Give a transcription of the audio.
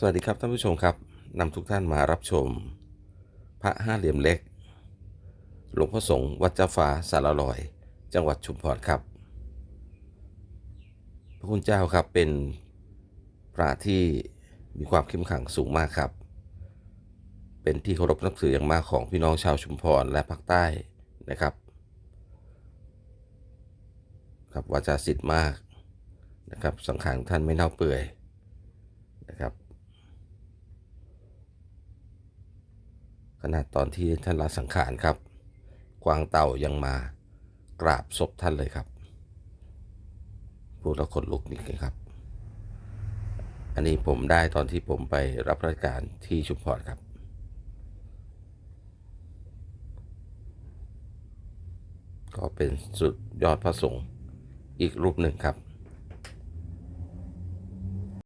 สวัสดีครับท่านผู้ชมครับนำทุกท่านมารับชม พระห้าเหลี่ยมเล็ก หลวงพ่อสงฆ์วัดจ้าฟ้าสารลอย จังหวัดชุมพรครับ พระคุณเจ้าครับเป็นพระที่มีความเข้มขังสูงมากครับ เป็นที่เคารพนับถืออย่างมากของพี่น้องชาวชุมพรและภาคใต้นะครับ ครับวาจาสิทธิ์มากนะครับสังขารท่านไม่เน่าเปื่อยนะครับ ขนาดตอนที่ท่านละสังขารครับ กวางเต่ายังมากราบศพท่านเลยครับพูดแล้วขนลุกนิดนึงครับ อันนี้ผมได้ตอนที่ผมไปรับราชการที่ชุมพรครับ ก็เป็นสุดยอดพระสงฆ์อีกรูปหนึ่งครับ